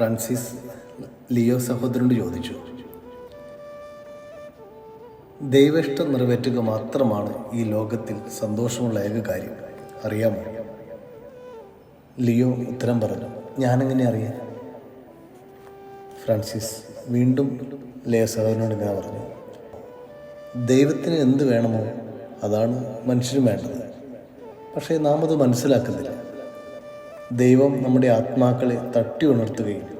Francis Leo സഹോദരനോട് ചോദിച്ചു ദൈവേഷ്ടം നിറവേറ്റുക മാത്രമാണ് ഈ ലോകത്തിൽ സന്തോഷമുള്ള ഏക കാര്യം. അറിയാമോ? ലിയോ ഉത്തരം പറഞ്ഞു ഞാനെങ്ങനെ അറിയാം? ഫ്രാൻസിസ് വീണ്ടും ലിയോ സഹോദരനോട് ഇങ്ങനെ പറഞ്ഞു ദൈവത്തിന് എന്ത് വേണമോ അതാണ് മനുഷ്യന് വേണ്ടത്. പക്ഷേ നാം അത് മനസ്സിലാക്കുന്നില്ല. ദൈവം നമ്മുടെ ആത്മാക്കളെ തട്ടി ഉണർത്തുകയും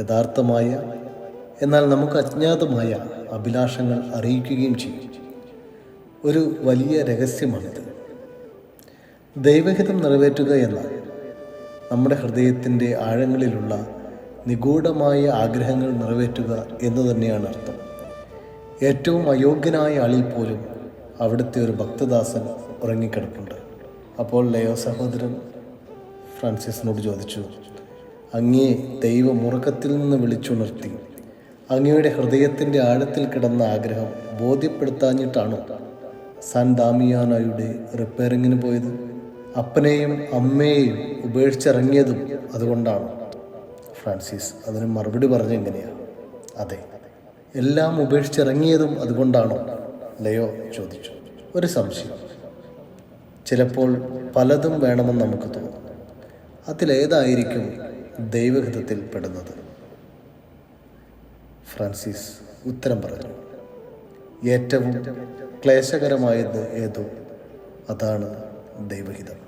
യഥാർത്ഥമായ എന്നാൽ നമുക്ക് അജ്ഞാതമായ അഭിലാഷങ്ങൾ അറിയിക്കുകയും ചെയ്യും. ഒരു വലിയ രഹസ്യമാണിത്. ദൈവഹിതം നിറവേറ്റുക എന്ന നമ്മുടെ ഹൃദയത്തിന്റെ ആഴങ്ങളിലുള്ള നിഗൂഢമായ ആഗ്രഹങ്ങൾ നിറവേറ്റുക എന്ന് തന്നെയാണ് അർത്ഥം. ഏറ്റവും അയോഗ്യനായ ആളിൽ പോലും അവിടുത്തെ ഒരു ഭക്തദാസൻ ഉറങ്ങിക്കിടപ്പുണ്ട്. അപ്പോൾ ലയോ സഹോദരൻ ഫ്രാൻസിസിനോട് ചോദിച്ചു അങ്ങേ ദൈവം ഉറക്കത്തിൽ നിന്ന് വിളിച്ചുണർത്തി. അങ്ങയുടെ ഹൃദയത്തിന്റെ ആഴത്തിൽ കിടന്ന ആഗ്രഹം ബോധ്യപ്പെടുത്താഞ്ഞിട്ടാണോ സാൻ ദാമിയാനായുടെ റിപ്പയറിങ്ങിന് പോയത്? അപ്പനെയും അമ്മയെയും ഉപേക്ഷിച്ചിറങ്ങിയതും അതുകൊണ്ടാണ്? ഫ്രാൻസിസ് അതിന് മറുപടി പറഞ്ഞ എങ്ങനെയാണ് അതെ എല്ലാം ഉപേക്ഷിച്ചിറങ്ങിയതും അതുകൊണ്ടാണോ? ലയോ ചോദിച്ചു. ഒരു സംശയം. ചിലപ്പോൾ പലതും വേണമെന്ന് നമുക്ക് തോന്നും. അതിലേതായിരിക്കും ദൈവഹിതത്തിൽ പെടുന്നത്. ഫ്രാൻസിസ് ഉത്തരം പറഞ്ഞു. ഏറ്റവും ക്ലേശകരമായത് ഏതോ അതാണ് ദൈവഹിതം.